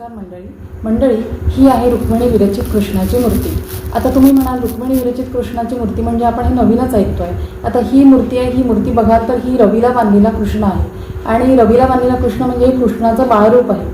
नमस्कार मंडळी. मंडळी ही आहे रुक्मिणी विरचित कृष्णाची मूर्ती. आता तुम्ही म्हणाल रुक्मिणी विरचित कृष्णाची मूर्ती म्हणजे आपण हे नवीनच ऐकतोय. आता ही मूर्ती आहे ही मूर्ती बघाल तर ही रवीला बांधलेला कृष्ण आहे. आणि रवीला बांधलेला कृष्ण म्हणजे हे कृष्णाचं बाळरूप आहे.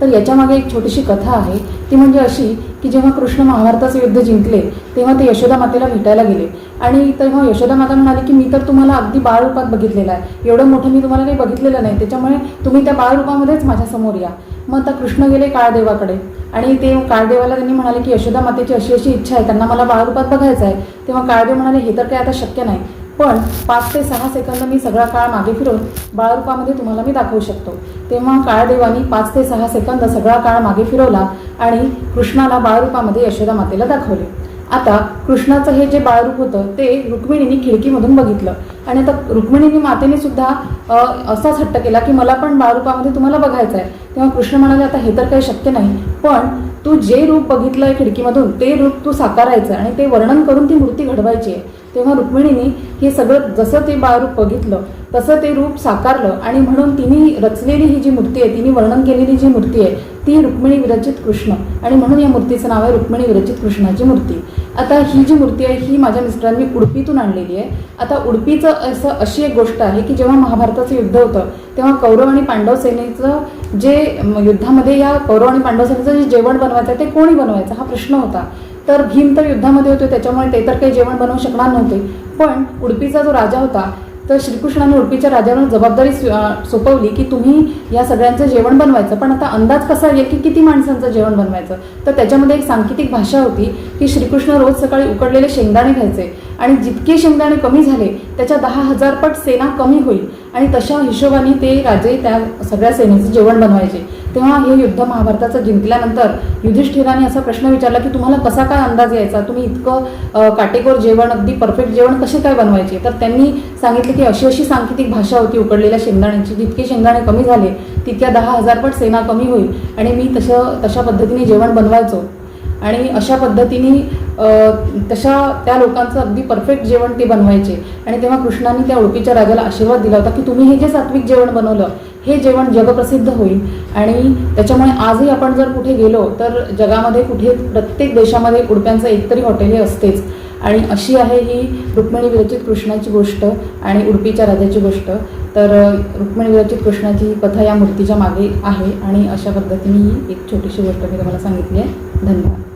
तर याच्यामागे एक छोटीशी कथा आहे. ती म्हणजे अशी की जेव्हा कृष्ण महाभारताचं युद्ध जिंकले तेव्हा ते यशोदा मातेला भेटायला गेले. आणि तेव्हा यशोदा माता म्हणाली की मी तर तुम्हाला अगदी बाळरूपात बघितलेलं आहे. एवढं मोठं मी तुम्हाला काही बघितलेलं नाही. त्याच्यामुळे तुम्ही त्या बाळरूपामध्येच माझ्यासमोर या. मग आता कृष्ण गेले काळदेवाकडे. आणि ते काळदेवाला त्यांनी म्हणाले की यशोदा मातेची अशी अशी इच्छा आहे त्यांना मला बाळरूपात बघायचं आहे. तेव्हा काळदेव म्हणाले हे तर काय आता शक्य नाही. पण पाच ते सहा सेकंद मी सगळा काळ मागे फिरून बाळरूपामध्ये तुम्हाला मी दाखवू शकतो. तेव्हा काळदेवानी पाच ते सहा सेकंद सगळा काळ मागे फिरवला आणि कृष्णाला बाळरूपामध्ये यशोदा मातेला दाखवले. आता कृष्णाचं हे जे बाळरूप होतं ते रुक्मिणीने खिडकीमधून बघितलं. आणि आता रुक्मिणीने मातेने सुद्धा असाच हट्ट केला की मला पण बाळरूपामध्ये तुम्हाला बघायचं आहे. तेव्हा कृष्ण म्हणाले आता हे तर काही शक्य नाही पण तू जे रूप बघितलं आहे खिडकीमधून ते रूप तू साकारायचं आणि ते वर्णन करून ती मूर्ती घडवायची आहे. तेव्हा रुक्मिणीने हे सगळं जसं ते बाळरूप बघितलं तसं ते रूप साकारलं आणि म्हणून तिने रचलेली ही जी मूर्ती आहे तिने वर्णन केलेली जी मूर्ती आहे ती रुक्मिणी विरचित कृष्ण. आणि म्हणून या मूर्तीचं नाव आहे रुक्मिणी विरचित कृष्णाची मूर्ती. आता ही जी मूर्ती आहे ही माझ्या मिस्टरांनी उडपीतून आणलेली आहे. आता उडपीचं असं अशी एक गोष्ट आहे की जेव्हा महाभारताचं युद्ध होतं तेव्हा कौरव आणि पांडव सेनेचं जे युद्धामध्ये या कौरव आणि पांडव सेनेचं जे जेवण बनवायचं आहे ते कोणी बनवायचं? हा प्रश्न होता. तर भीम तर युद्धामध्ये होते त्याच्यामुळे ते तर काही जेवण बनवू शकणार नव्हते. पण उडपीचा जो राजा होता तर श्रीकृष्णाने उडपीच्या राजावर जबाबदारी सोपवली की तुम्ही या सगळ्यांचं जेवण बनवायचं. पण आता अंदाज कसा येईल की किती माणसांचं जेवण बनवायचं? तर त्याच्यामध्ये एक सांकेतिक भाषा होती की श्रीकृष्ण रोज सकाळी उकडलेले शेंगदाणे घ्यायचे. आणि जितके शेंगदाणे कमी झाले त्याच्या दहा हजार पट सेना कमी होईल. आणि तशा हिशोबाने ते राजे त्या सगळ्या सेनेचं जेवण बनवायचे. तेव्हा हे युद्ध महाभारताचं जिंकल्यानंतर युधिष्ठिराने असा प्रश्न विचारला की तुम्हाला कसा काय अंदाज यायचा? तुम्ही इतकं काटेकोर जेवण अगदी परफेक्ट जेवण कसे काय बनवायचे? तर त्यांनी सांगितले की अशी अशी सांकेतिक भाषा होती उकडलेल्या शेंगदाण्यांची. जितके शेंगदाणे कमी झाले तितक्या दहा हजार पट सेना कमी होईल. आणि मी तसं तशा पद्धतीने जेवण बनवायचो. आणि अशा पद्धतीने तशा त्या लोकांचं अगदी परफेक्ट जेवण ते बनवायचे. आणि तेव्हा कृष्णाने त्या ओळखीच्या राजाला आशीर्वाद दिला होता की तुम्ही हे जे सात्विक जेवण बनवलं हे जेवण जगप्रसिद्ध होईल. आणि त्याच्यामुळे आजही आपण जर कुठे गेलो तर जगामध्ये कुठे प्रत्येक देशामध्ये उडप्यांचं एकतरी हॉटेल हे असतेच. आणि अशी आहे ही रुक्मिणी विरचित कृष्णाची गोष्ट आणि उडपीच्या राजाची गोष्ट. तर रुक्मिणी विरचित कृष्णाची ही कथा या मूर्तीच्या मागे आहे आणि अशा पद्धतीने ही एक छोटीशी गोष्ट मी तुम्हाला सांगितली आहे. धन्यवाद.